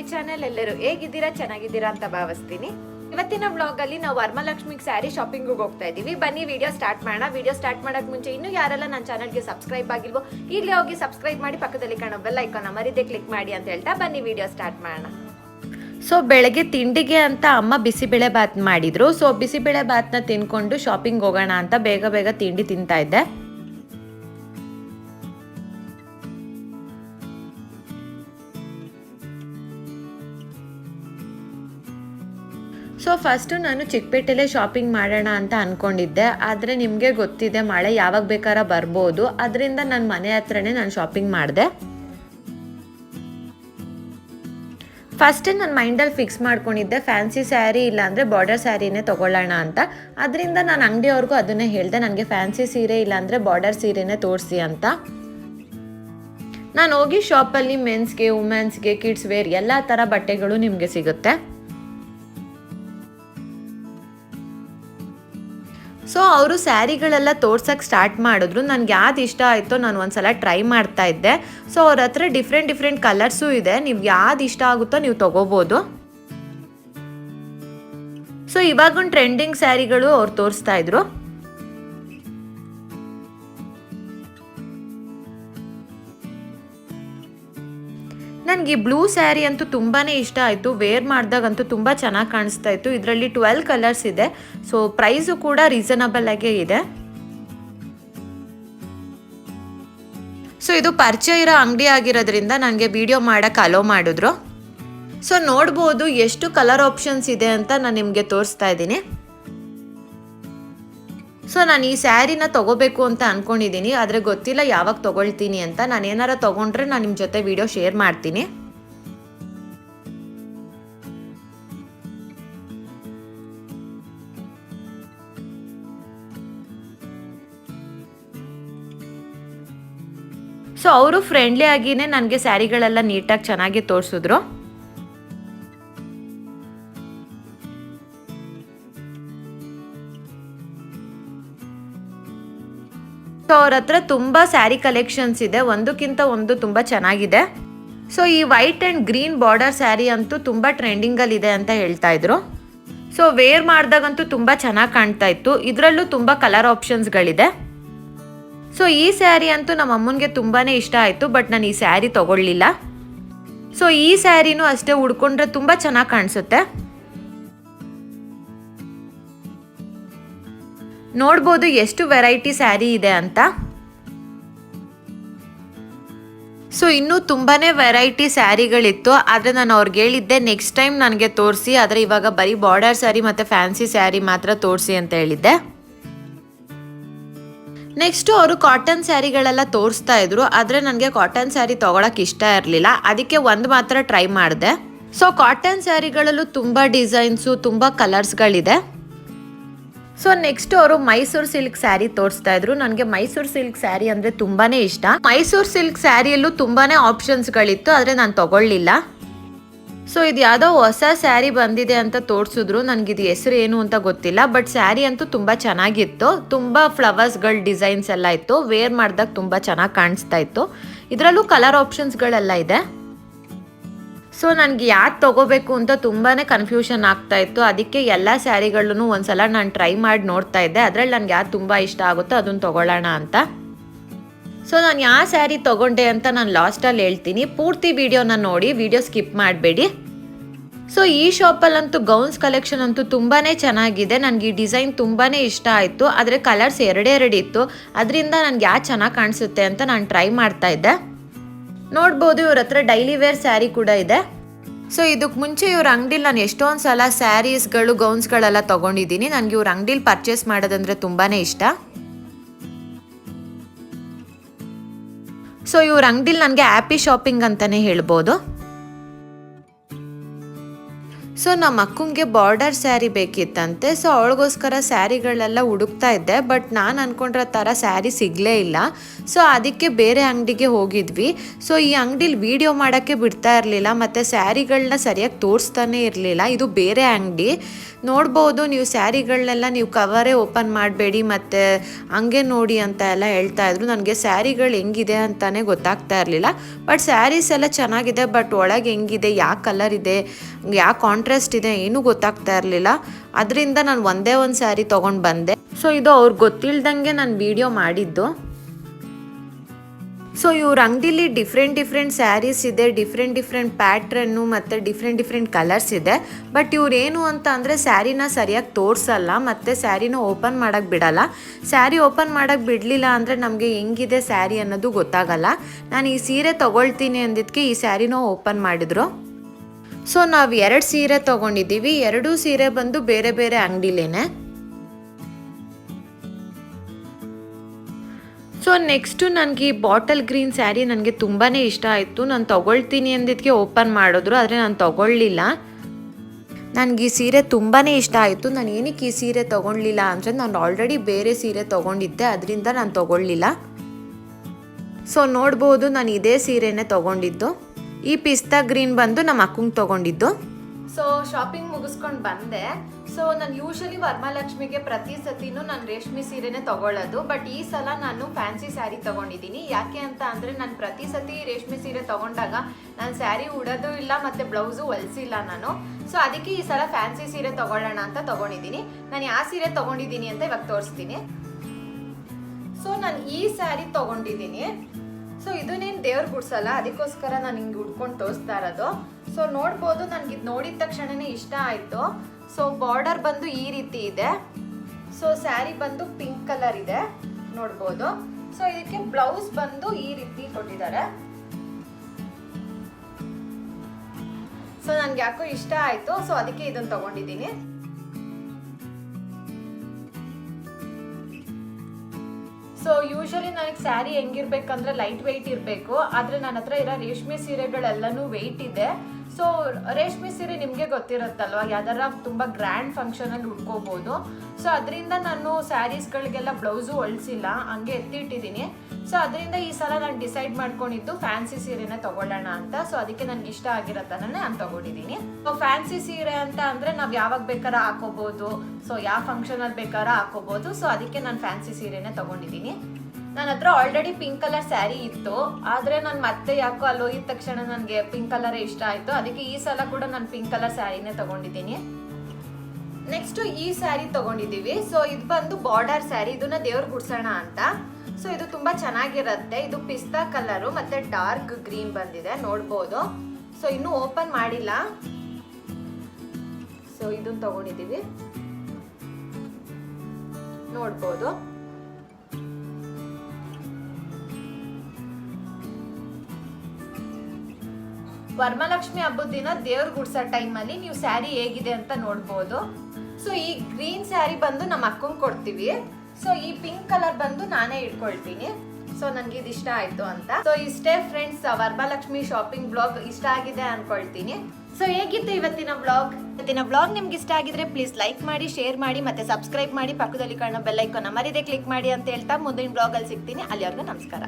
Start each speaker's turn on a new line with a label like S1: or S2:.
S1: My channel ಎಲ್ಲರೂ ಹೇಗಿದ್ದೀರಾ, ಚೆನ್ನಾಗಿದ್ದೀರಾ ಅಂತ ಭಾವಿಸ್ತೀನಿ. ಇವತ್ತಿನ ವ್ಲಾಗ್ ಅಲ್ಲಿ ನಾವು ವರ್ಮಲಕ್ಷ್ಮಿಗೆ ಸ್ಯಾರಿ ಶಾಪಿಂಗ್ ಹೋಗ್ತಾ ಇದೀವಿ ಬನ್ನಿ, ವಿಡಿಯೋ ಸ್ಟಾರ್ಟ್ ಮಾಡೋಣ. ವಿಡಿಯೋ ಸ್ಟಾರ್ಟ್ ಮಾಡಕ್ ಮುಂಚೆ ಇನ್ನು ಯಾರೆಲ್ಲ ನನ್ನ ಚಾನಲ್ಗೆ ಸಬ್ಸ್ಕ್ರೈಬ್ ಆಗಿಲ್ವೋ ಈಗಲೇ ಹೋಗಿ ಸಬ್ಸ್ಕ್ರೈಬ್ ಮಾಡಿ ಪಕ್ಕದಲ್ಲಿ ಕಾಣೋ ಬೆಲ್ ಐಕಾನ ಮರಿದೆ ಕ್ಲಿಕ್ ಮಾಡಿ ಅಂತ ಹೇಳ್ತಾ ಬನ್ನಿ, ವಿಡಿಯೋ ಸ್ಟಾರ್ಟ್ ಮಾಡೋಣ. ಸೊ, ಬೆಳಗ್ಗೆ ತಿಂಡಿಗೆ ಅಂತ ಅಮ್ಮ ಬಿಸಿಬೇಳೆ ಬಾತ್ ಮಾಡಿದ್ರು. ಸೊ, ಬಿಸಿಬೇಳೆ ಬಾತ್ನ ತಿನ್ಕೊಂಡು ಶಾಪಿಂಗ್ ಹೋಗೋಣ ಅಂತ ಬೇಗ ಬೇಗ ತಿಂಡಿ ತಿಂತಾ ಇದ್ದೆ. ಸೊ ಫಸ್ಟು ನಾನು ಚಿಕ್ಕಪೇಟೆಲೆ ಶಾಪಿಂಗ್ ಮಾಡೋಣ ಅಂತ ಅಂದ್ಕೊಂಡಿದ್ದೆ ಆದರೆ ನಿಮಗೆ ಗೊತ್ತಿದೆ, ಮಳೆ ಯಾವಾಗ ಬೇಕಾರ ಬರ್ಬೋದು. ಅದರಿಂದ ನನ್ನ ಮನೆ ಹತ್ರನೇ ನಾನು ಶಾಪಿಂಗ್ ಮಾಡಿದೆ. ಫಸ್ಟೇ ನನ್ನ ಮೈಂಡಲ್ಲಿ ಫಿಕ್ಸ್ ಮಾಡ್ಕೊಂಡಿದ್ದೆ ಫ್ಯಾನ್ಸಿ ಸ್ಯಾರಿ ಇಲ್ಲಾಂದರೆ ಬಾರ್ಡರ್ ಸ್ಯಾರಿನೇ ತೊಗೊಳ್ಳೋಣ ಅಂತ. ಅದರಿಂದ ನಾನು ಅಂಗಡಿಯವ್ರಿಗೂ ಅದನ್ನೇ ಹೇಳಿದೆ ನನಗೆ ಫ್ಯಾನ್ಸಿ ಸೀರೆ ಇಲ್ಲಾಂದರೆ ಬಾರ್ಡರ್ ಸೀರೆನೇ ತೋರಿಸಿ ಅಂತ. ನಾನು ಹೋಗಿ ಶಾಪಲ್ಲಿ ಮೆನ್ಸ್ಗೆ ವುಮೆನ್ಸ್ಗೆ ಕಿಡ್ಸ್ ವೇರ್ ಎಲ್ಲ ಥರ ಬಟ್ಟೆಗಳು ನಿಮಗೆ ಸಿಗುತ್ತೆ. ಸೊ ಅವರು ಸ್ಯಾರಿಗಳೆಲ್ಲ ತೋರ್ಸಕ್ಕೆ ಸ್ಟಾರ್ಟ್ ಮಾಡಿದ್ರು. ನನಗೆ ಯಾವ್ದು ಇಷ್ಟ ಆಯಿತೋ ನಾನು ಒಂದ್ಸಲ ಟ್ರೈ ಮಾಡ್ತಾ ಇದ್ದೆ. ಸೊ ಅವ್ರ ಹತ್ರ ಡಿಫ್ರೆಂಟ್ ಡಿಫ್ರೆಂಟ್ ಕಲರ್ಸು ಇದೆ. ನೀವು ಯಾವ್ದು ಇಷ್ಟ ಆಗುತ್ತೋ ನೀವು ತಗೋಬೋದು. ಸೊ ಇವಾಗೊಂದು ಟ್ರೆಂಡಿಂಗ್ ಸ್ಯಾರಿಗಳು ಅವ್ರು ತೋರಿಸ್ತಾ ಇದ್ರು. ನನಗೆ ಈ ಬ್ಲೂ ಸ್ಯಾರಿ ಅಂತೂ ತುಂಬಾ ಇಷ್ಟ ಆಯಿತು. ವೇರ್ ಮಾಡಿದಾಗಂತೂ ತುಂಬ ಚೆನ್ನಾಗಿ ಕಾಣಿಸ್ತಾ ಇತ್ತು. ಇದರಲ್ಲಿ ಟ್ವೆಲ್ ಕಲರ್ಸ್ ಇದೆ. ಸೊ ಪ್ರೈಸು ಕೂಡ ರೀಸನಬಲ್ ಆಗೇ ಇದೆ. ಸೊ ಇದು ಪರಿಚಯ ಇರೋ ಅಂಗಡಿ ಆಗಿರೋದ್ರಿಂದ ನನಗೆ ವಿಡಿಯೋ ಮಾಡೋಕ್ಕೆ ಅಲೋ ಮಾಡಿದ್ರು. ಸೊ ನೋಡ್ಬೋದು ಎಷ್ಟು ಕಲರ್ ಆಪ್ಷನ್ಸ್ ಇದೆ ಅಂತ ನಾನು ನಿಮಗೆ ತೋರಿಸ್ತಾ ಇದ್ದೀನಿ. ಸೊ ನಾನು ಈ ಸ್ಯಾರಿನ ತಗೋಬೇಕು ಅಂತ ಅಂದ್ಕೊಂಡಿದ್ದೀನಿ ಆದರೆ ಗೊತ್ತಿಲ್ಲ ಯಾವಾಗ ತೊಗೊಳ್ತೀನಿ ಅಂತ. ನಾನು ಏನಾರ ತಗೊಂಡ್ರೆ ನಾನು ನಿಮ್ಮ ಜೊತೆ ವಿಡಿಯೋ ಶೇರ್ ಮಾಡ್ತೀನಿ. ಸೊ ಅವರು ಫ್ರೆಂಡ್ಲಿ ಆಗಿನೇ ನನಗೆ ಸ್ಯಾರಿಗಳೆಲ್ಲ ನೀಟಾಗಿ ಚೆನ್ನಾಗಿ ತೋರಿಸಿದ್ರು. ಸೊ ಅವ್ರ ಹತ್ರ ತುಂಬ ಸ್ಯಾರಿ ಕಲೆಕ್ಷನ್ಸ್ ಇದೆ. ಒಂದಕ್ಕಿಂತ ಒಂದು ತುಂಬ ಚೆನ್ನಾಗಿದೆ. ಸೊ ಈ white and green border sari ಅಂತೂ ತುಂಬ ಟ್ರೆಂಡಿಂಗಲ್ಲಿದೆ ಅಂತ ಹೇಳ್ತಾ ಇದ್ರು. ಸೊ ವೇರ್ ಮಾಡಿದಾಗಂತೂ ತುಂಬ ಚೆನ್ನಾಗಿ ಕಾಣ್ತಾ ಇತ್ತು. ಇದರಲ್ಲೂ ತುಂಬ ಕಲರ್ ಆಪ್ಷನ್ಸ್ಗಳಿದೆ ಸೊ ಈ ಸ್ಯಾರಿ ಅಂತೂ ನಮ್ಮ ಅಮ್ಮನಿಗೆ ತುಂಬಾ ಇಷ್ಟ ಆಯಿತು ಬಟ್ ನಾನು ಈ ಸ್ಯಾರಿ ತೊಗೊಳ್ಳಿಲ್ಲ. ಸೊ ಈ ಸ್ಯಾರಿನೂ ಅಷ್ಟೇ ಉಡ್ಕೊಂಡ್ರೆ ತುಂಬ ಚೆನ್ನಾಗಿ ಕಾಣಿಸುತ್ತೆ. ನೋಡ್ಬೋದು ಎಷ್ಟು ವೆರೈಟಿ ಸ್ಯಾರಿ ಇದೆ ಅಂತ. ಸೊ, ಇನ್ನೂ ತುಂಬಾ ವೆರೈಟಿ ಸ್ಯಾರಿಗಳಿತ್ತು. ಆದರೆ ನಾನು ಅವ್ರಿಗೆ ಹೇಳಿದ್ದೆ ನೆಕ್ಸ್ಟ್ ಟೈಮ್ ನನಗೆ ತೋರಿಸಿ. ಆದರೆ ಇವಾಗ ಬರೀ ಬಾರ್ಡರ್ ಸ್ಯಾರಿ ಮತ್ತು ಫ್ಯಾನ್ಸಿ ಸ್ಯಾರಿ ಮಾತ್ರ ತೋರಿಸಿ ಅಂತ ಹೇಳಿದ್ದೆ. ನೆಕ್ಸ್ಟು ಅವರು ಕಾಟನ್ ಸ್ಯಾರಿಗಳೆಲ್ಲ ತೋರಿಸ್ತಾ ಇದ್ರು. ಆದರೆ ನನಗೆ ಕಾಟನ್ ಸ್ಯಾರಿ ತೊಗೊಳಕ್ಕೆ ಇಷ್ಟ ಇರಲಿಲ್ಲ. ಅದಕ್ಕೆ ಒಂದು ಮಾತ್ರ ಟ್ರೈ ಮಾಡಿದೆ. ಸೊ ಕಾಟನ್ ಸ್ಯಾರಿಗಳಲ್ಲೂ ತುಂಬ ಡಿಸೈನ್ಸು ತುಂಬ ಕಲರ್ಸ್ಗಳಿದೆ ಸೊ ನೆಕ್ಸ್ಟ್ ಅವರು ಮೈಸೂರು ಸಿಲ್ಕ್ ಸ್ಯಾರಿ ತೋರಿಸ್ತಾ ಇದ್ರು. ನನಗೆ ಮೈಸೂರು ಸಿಲ್ಕ್ ಸ್ಯಾರಿ ಅಂದ್ರೆ ತುಂಬಾನೇ ಇಷ್ಟ. ಮೈಸೂರು ಸಿಲ್ಕ್ ಸ್ಯಾರಿಯಲ್ಲೂ ತುಂಬಾನೇ ಆಪ್ಷನ್ಸ್ಗಳಿತ್ತು ಆದರೆ ನಾನು ತಗೊಳ್ಳಿಲ್ಲ. ಸೊ ಇದು ಯಾವುದೋ ಹೊಸ ಸ್ಯಾರಿ ಬಂದಿದೆ ಅಂತ ತೋರಿಸಿದ್ರು. ನನಗೆ ಇದು ಹೆಸರು ಏನು ಅಂತ ಗೊತ್ತಿಲ್ಲ ಬಟ್ ಸ್ಯಾರಿ ಅಂತೂ ತುಂಬ ಚೆನ್ನಾಗಿತ್ತು. ತುಂಬ ಫ್ಲವರ್ಸ್ಗಳ ಡಿಸೈನ್ಸ್ ಎಲ್ಲ ಇತ್ತು. ವೇರ್ ಮಾಡಿದಾಗ ತುಂಬ ಚೆನ್ನಾಗಿ ಕಾಣಿಸ್ತಾ ಇತ್ತು. ಇದರಲ್ಲೂ ಕಲರ್ ಆಪ್ಷನ್ಸ್ಗಳೆಲ್ಲ ಇದೆ. ಸೊ ನನಗೆ ಯಾಕೆ ತೊಗೋಬೇಕು ಅಂತ ತುಂಬಾ ಕನ್ಫ್ಯೂಷನ್ ಆಗ್ತಾ ಇತ್ತು. ಅದಕ್ಕೆ ಎಲ್ಲ ಸ್ಯಾರಿಗಳನ್ನು ಒಂದ್ಸಲ ನಾನು ಟ್ರೈ ಮಾಡಿ ನೋಡ್ತಾ ಇದ್ದೆ. ಅದರಲ್ಲಿ ನನಗೆ ಯಾವ್ದು ತುಂಬ ಇಷ್ಟ ಆಗುತ್ತೋ ಅದನ್ನು ತೊಗೊಳ್ಳೋಣ ಅಂತ. ಸೊ ನಾನು ಯಾವ ಸ್ಯಾರಿ ತೊಗೊಂಡೆ ಅಂತ ನಾನು ಲಾಸ್ಟಲ್ಲಿ ಹೇಳ್ತೀನಿ. ಪೂರ್ತಿ ವಿಡಿಯೋನ ನೋಡಿ, ವಿಡಿಯೋ ಸ್ಕಿಪ್ ಮಾಡಬೇಡಿ. ಸೊ ಈ ಶಾಪಲ್ಲಂತೂ ಗೌನ್ಸ್ ಕಲೆಕ್ಷನ್ ಅಂತೂ ತುಂಬಾ ಚೆನ್ನಾಗಿದೆ. ನನಗೆ ಈ ಡಿಸೈನ್ ತುಂಬಾ ಇಷ್ಟ ಆಯಿತು. ಆದರೆ ಕಲರ್ಸ್ ಎರಡೇ ಎರಡು ಇತ್ತು. ಅದರಿಂದ ನನಗೆ ಯಾವ ಚೆನ್ನಾಗಿ ಕಾಣಿಸುತ್ತೆ ಅಂತ ನಾನು ಟ್ರೈ ಮಾಡ್ತಾ ಇದ್ದೆ. ನೋಡ್ಬೋದು, ಇವ್ರ ಹತ್ರ ಡೈಲಿ ವೇರ್ ಸ್ಯಾರಿ ಕೂಡ ಇದೆ. ಸೊ ಇದಕ್ಕೆ ಮುಂಚೆ ಇವ್ರ ಅಂಗಡಿಲಿ ನಾನು ಎಷ್ಟೊಂದು ಸಲ ಸ್ಯಾರೀಸ್ಗಳು, ಗೌನ್ಸ್ಗಳೆಲ್ಲ ತೊಗೊಂಡಿದ್ದೀನಿ. ನನಗೆ ಇವ್ರ ಅಂಗಡಿಲಿ ಪರ್ಚೇಸ್ ಮಾಡೋದಂದ್ರೆ ತುಂಬಾ ಇಷ್ಟ. ಸೊ ಇವ್ರ ಅಂಗಡಿಲಿ ನನಗೆ ಆ್ಯಪಿ ಶಾಪಿಂಗ್ ಅಂತಲೇ ಹೇಳ್ಬೋದು. ಸೊ ನಮ್ಮ ಅಕ್ಕಂಗೆ ಬಾರ್ಡರ್ ಸ್ಯಾರಿ ಬೇಕಿತ್ತಂತೆ. ಸೊ ಅವಳಿಗೋಸ್ಕರ ಸ್ಯಾರಿಗಳೆಲ್ಲ ಹುಡುಕ್ತಾ ಇದ್ದೆ. ಬಟ್ ನಾನು ಅಂದ್ಕೊಂಡಿರೋ ಥರ ಸ್ಯಾರಿ ಸಿಗಲೇ ಇಲ್ಲ. ಸೊ ಅದಕ್ಕೆ ಬೇರೆ ಅಂಗಡಿಗೆ ಹೋಗಿದ್ವಿ. ಸೊ ಈ ಅಂಗಡಿಲಿ ವಿಡಿಯೋ ಮಾಡೋಕ್ಕೆ ಬಿಡ್ತಾ ಇರಲಿಲ್ಲ. ಮತ್ತು ಸ್ಯಾರಿಗಳನ್ನ ಸರಿಯಾಗಿ ತೋರಿಸ್ತಾನೆ ಇರಲಿಲ್ಲ. ಇದು ಬೇರೆ ಅಂಗಡಿ. ನೋಡ್ಬೋದು ನೀವು ಸ್ಯಾರಿಗಳನ್ನೆಲ್ಲ ನೀವು ಕವರೇ ಓಪನ್ ಮಾಡಬೇಡಿ. ಮತ್ತು ಹಂಗೆ ನೋಡಿ ಅಂತ ಎಲ್ಲ ಹೇಳ್ತಾ ಇದ್ರು. ನನಗೆ ಸ್ಯಾರಿಗಳು ಹೆಂಗಿದೆ ಅಂತಲೇ ಗೊತ್ತಾಗ್ತಾ ಇರಲಿಲ್ಲ. ಬಟ್ ಸ್ಯಾರೀಸ್ ಎಲ್ಲ ಚೆನ್ನಾಗಿದೆ. ಬಟ್ ಒಳಗೆ ಹೆಂಗಿದೆ? ಯಾವ ಕಲರ್ ಇದೆ? ಯಾವ ಕಾಂಟ್ರಾಸ್ಟ್ ಇದೆ, ಏನೂ ಗೊತ್ತಾಗ್ತಾ ಇರಲಿಲ್ಲ. ಅದರಿಂದ ನಾನು ಒಂದೇ ಒಂದು ಸ್ಯಾರಿ ತೊಗೊಂಡು ಬಂದೆ. ಸೊ ಇದು ಅವ್ರಿಗೆ ಗೊತ್ತಿಲ್ದಂಗೆ ನಾನು ವಿಡಿಯೋ ಮಾಡಿದ್ದು. ಸೊ ಇವ್ರ ಅಂಗಡಿಲಿ ಡಿಫ್ರೆಂಟ್ ಡಿಫ್ರೆಂಟ್ ಸ್ಯಾರೀಸ್ ಇದೆ ಡಿಫ್ರೆಂಟ್ ಡಿಫ್ರೆಂಟ್ ಪ್ಯಾಟ್ರನ್ನು ಮತ್ತು ಡಿಫ್ರೆಂಟ್ ಡಿಫ್ರೆಂಟ್ ಕಲರ್ಸ್ ಇದೆ. ಬಟ್ ಇವ್ರು ಏನು ಅಂತ ಅಂದರೆ ಸ್ಯಾರಿನ ಸರಿಯಾಗಿ ತೋರಿಸಲ್ಲ, ಮತ್ತು ಸ್ಯಾರಿನ ಓಪನ್ ಮಾಡೋಕ್ಕೆ ಬಿಡಲ್ಲ. ಸ್ಯಾರಿ ಓಪನ್ ಮಾಡೋಕ್ಕೆ ಬಿಡಲಿಲ್ಲ ಅಂದರೆ ನಮಗೆ ಹೆಂಗಿದೆ ಸ್ಯಾರಿ ಅನ್ನೋದು ಗೊತ್ತಾಗಲ್ಲ. ನಾನು ಈ ಸೀರೆ ತೊಗೊಳ್ತೀನಿ ಅಂದಿದ್ದಕ್ಕೆ ಈ ಸ್ಯಾರಿನೂ ಓಪನ್ ಮಾಡಿದ್ರು. ಸೊ ನಾವು ಎರಡು ಸೀರೆ ತೊಗೊಂಡಿದ್ದೀವಿ. ಎರಡೂ ಸೀರೆ ಬಂದು ಬೇರೆ ಬೇರೆ ಅಂಗಡಿಲೇನೆ. ಸೊ ನೆಕ್ಸ್ಟು ನನಗೆ ಈ ಬಾಟಲ್ ಗ್ರೀನ್ ಸ್ಯಾರಿ ನನಗೆ ತುಂಬಾ ಇಷ್ಟ ಆಯಿತು. ನಾನು ತೊಗೊಳ್ತೀನಿ ಅಂದಿದ್ದಕ್ಕೆ ಓಪನ್ ಮಾಡಿದ್ರು, ಆದರೆ ನಾನು ತೊಗೊಳ್ಳಿಲ್ಲ. ನನಗೆ ಈ ಸೀರೆ ತುಂಬಾ ಇಷ್ಟ ಆಯಿತು. ನಾನು ಏನಕ್ಕೆ ಈ ಸೀರೆ ತೊಗೊಳ್ಲಿಲ್ಲ ಅಂದರೆ ನಾನು ಆಲ್ರೆಡಿ ಬೇರೆ ಸೀರೆ ತೊಗೊಂಡಿದ್ದೆ, ಅದರಿಂದ ನಾನು ತೊಗೊಳ್ಳಿಲ್ಲ. ಸೊ ನೋಡ್ಬೋದು ನಾನು ಇದೇ ಸೀರೆನೇ ತೊಗೊಂಡಿದ್ದು. ಈ ಪಿಸ್ತಾ ಗ್ರೀನ್ ಬಂದು ನಮ್ಮ ಅಕ್ಕಂಗೆ ತೊಗೊಂಡಿದ್ದು. ಸೊ ಶಾಪಿಂಗ್ ಮುಗಿಸ್ಕೊಂಡು ಬಂದೆ. ಸೊ ನಾನು ಯೂಶಲಿ ವರಮಹಾಲಕ್ಷ್ಮಿಗೆ ಪ್ರತಿ ಸತಿನೂ ನಾನು ರೇಷ್ಮೆ ಸೀರೆನೇ ತಗೊಳ್ಳೋದು. ಬಟ್ ಈ ಸಲ ನಾನು ಫ್ಯಾನ್ಸಿ ಸ್ಯಾರಿ ತೊಗೊಂಡಿದ್ದೀನಿ. ಯಾಕೆ ಅಂತ ಅಂದರೆ ನಾನು ಪ್ರತಿ ಸತಿ ರೇಷ್ಮೆ ಸೀರೆ ತೊಗೊಂಡಾಗ ನಾನು ಸ್ಯಾರಿ ಉಡೋದು ಇಲ್ಲ, ಮತ್ತು ಬ್ಲೌಸು ಹೊಲಿಸಿಲ್ಲ ನಾನು. ಸೊ ಅದಕ್ಕೆ ಈ ಸಲ ಫ್ಯಾನ್ಸಿ ಸೀರೆ ತೊಗೊಳ್ಳೋಣ ಅಂತ ತಗೊಂಡಿದ್ದೀನಿ. ನಾನು ಯಾವ ಸೀರೆ ತೊಗೊಂಡಿದ್ದೀನಿ ಅಂತ ಇವಾಗ ತೋರಿಸ್ತೀನಿ. ಸೊ ನಾನು ಈ ಸ್ಯಾರಿ ತಗೊಂಡಿದ್ದೀನಿ. ಸೊ ಇದನ್ನೇನು ದೇವ್ರ ಗುಡ್ಸಲ್ಲ, ಅದಕ್ಕೋಸ್ಕರ ನಾನು ಹಿಂಗೆ ಉಡ್ಕೊಂಡು ತೋರಿಸ್ತಾ ಇರೋದು. ಸೊ ನೋಡ್ಬೋದು ನನಗೆ ಇದು ನೋಡಿದ ತಕ್ಷಣನೇ ಇಷ್ಟ ಆಯಿತು. ಸೊ ಬಾರ್ಡರ್ ಬಂದು ಈ ರೀತಿ ಇದೆ. ಸೊ ಸ್ಯಾರಿ ಬಂದು ಪಿಂಕ್ ಕಲರ್ ಇದೆ. ನೋಡ್ಬೋದು. ಸೊ ಇದಕ್ಕೆ ಬ್ಲೌಸ್ ಬಂದು ಈ ರೀತಿ ಕೊಟ್ಟಿದ್ದಾರೆ. ಸೊ ನನ್ಗೆ ಯಾಕೋ ಇಷ್ಟ ಆಯ್ತು. ಸೊ ಅದಕ್ಕೆ ಇದನ್ನು ತಗೊಂಡಿದ್ದೀನಿ. ಸೊ ಯೂಶಲಿ ನನಗೆ ಸ್ಯಾರಿ ಹೆಂಗಿರ್ಬೇಕಂದ್ರೆ ಲೈಟ್ ವೆಯ್ಟ್ ಇರಬೇಕು. ಆದರೆ ನನ್ನ ಹತ್ರ ಇರೋ ರೇಷ್ಮೆ ಸೀರೆಗಳೆಲ್ಲನೂ ವೆಯ್ಟ್ ಇದೆ. ಸೊ ರೇಷ್ಮೆ ಸೀರೆ ನಿಮಗೆ ಗೊತ್ತಿರುತ್ತಲ್ವ? ಯಾವ್ದಾರ ತುಂಬ ಗ್ರ್ಯಾಂಡ್ ಫಂಕ್ಷನಲ್ಲಿ ಉಟ್ಕೋಬೋದು. ಸೊ ಅದರಿಂದ ನಾನು ಸ್ಯಾರೀಸ್ಗಳಿಗೆಲ್ಲ ಬ್ಲೌಸು ಹೊಳಿಸಿಲ್ಲ ಹಂಗೆ ಎತ್ತಿಟ್ಟಿದ್ದೀನಿ. ಸೊ ಅದರಿಂದ ಈ ಸಲ ನಾನು ಡಿಸೈಡ್ ಮಾಡ್ಕೊಂಡಿದ್ದು ಫ್ಯಾನ್ಸಿ ಸೀರೆನೇ ತಗೊಳ್ಳೋಣ ಅಂತ. ಸೊ ಅದಕ್ಕೆ ನನಗೆ ಇಷ್ಟ ಆಗಿರೋ ನಾನು ತಗೊಂಡಿದ್ದೀನಿ. ಸೊ ಫ್ಯಾನ್ಸಿ ಸೀರೆ ಅಂತ ಅಂದರೆ ನಾವು ಯಾವಾಗ ಬೇಕಾರ ಹಾಕೋಬಹುದು ಸೊ ಯಾವ ಫಂಕ್ಷನಲ್ಲಿ ಬೇಕಾರ ಹಾಕೋಬಹುದು ಸೊ ಅದಕ್ಕೆ ನಾನು ಫ್ಯಾನ್ಸಿ ಸೀರೆನೇ ತಗೊಂಡಿದ್ದೀನಿ. ನನ್ನ ಹತ್ರ ಆಲ್ರೆಡಿ ಪಿಂಕ್ ಕಲರ್ ಸ್ಯಾರಿ ಇತ್ತು. ಆದರೆ ನಾನು ಮತ್ತೆ ಯಾಕೋ ಅಲ್ಲಿ ಹೋಗಿದ ತಕ್ಷಣ ನನಗೆ ಪಿಂಕ್ ಕಲರೇ ಇಷ್ಟ ಆಯಿತು. ಅದಕ್ಕೆ ಈ ಸಲ ಕೂಡ ನಾನು ಪಿಂಕ್ ಕಲರ್ ಸ್ಯಾರಿನೇ ತಗೊಂಡಿದ್ದೀನಿ. ನೆಕ್ಸ್ಟ್ ಈ ಸ್ಯಾರಿ ತಗೊಂಡಿದ್ದೀವಿ. ಸೊ ಇದು ಬಂದು ಬಾರ್ಡರ್ ಸ್ಯಾರಿ ಇದನ್ನ ದೇವ್ರ ಗುಡ್ಸೋಣ ಅಂತ. ಸೊ ಇದು ತುಂಬಾ ಚೆನ್ನಾಗಿರುತ್ತೆ. ಇದು ಪಿಸ್ತಾ ಕಲರು ಮತ್ತೆ ಡಾರ್ಕ್ ಗ್ರೀನ್ ಬಂದಿದೆ. ನೋಡ್ಬೋದು. ಸೊ ಇನ್ನೂ ಓಪನ್ ಮಾಡಿಲ್ಲ. ಸೊ ಇದನ್ನ ತಗೊಂಡಿದ್ದೀವಿ ನೋಡ್ಬೋದು. ವರ್ಮಲಕ್ಷ್ಮಿ ಹಬ್ಬದ ದಿನ ದೇವ್ರ ಗುಡ್ಸೋ ಟೈಮಲ್ಲಿ ನೀವು ಸ್ಯಾರಿ ಹೇಗಿದೆ ಅಂತ ನೋಡ್ಬೋದು. ಸೊ ಈ ಗ್ರೀನ್ ಸ್ಯಾರಿ ಬಂದು ನಮ್ಮ ಅಕ್ಕಂಗೆ ಕೊಡ್ತೀವಿ. ಸೊ ಈ ಪಿಂಕ್ ಕಲರ್ ಬಂದು ನಾನೇ ಇಟ್ಕೊಳ್ತೀನಿ. ಸೊ ನನಗೆ ಇದು ಇಷ್ಟ ಆಯ್ತು ಅಂತ. ಸೊ ಇಷ್ಟೇ ಫ್ರೆಂಡ್ಸ್ ವರಮಹಾಲಕ್ಷ್ಮಿ ಶಾಪಿಂಗ್ ಬ್ಲಾಗ್ ಇಷ್ಟ ಆಗಿದೆ ಅನ್ಕೊಳ್ತೀನಿ. ಸೊ ಹೇಗಿತ್ತು ಇವತ್ತಿನ ಬ್ಲಾಗ್ ಇವತ್ತಿನ ಬ್ಲಾಗ್ ನಿಮ್ಗೆ ಇಷ್ಟ ಆಗಿದ್ರೆ ಪ್ಲೀಸ್ ಲೈಕ್ ಮಾಡಿ ಶೇರ್ ಮಾಡಿ, ಮತ್ತೆ ಸಬ್ಸ್ಕ್ರೈಬ್ ಮಾಡಿ. ಪಕ್ಕದಲ್ಲಿ ಕಾಣೋ ಬೆಲ್ ಐಕಾನ್ ಮರಿದೆ ಕ್ಲಿಕ್ ಮಾಡಿ ಅಂತ ಹೇಳ್ತಾ ಮುಂದಿನ ಬ್ಲಾಗ್ ಅಲ್ಲಿ ಸಿಗ್ತೀನಿ. ಅಲ್ಲಿವರೆಗೂ ನಮಸ್ಕಾರ.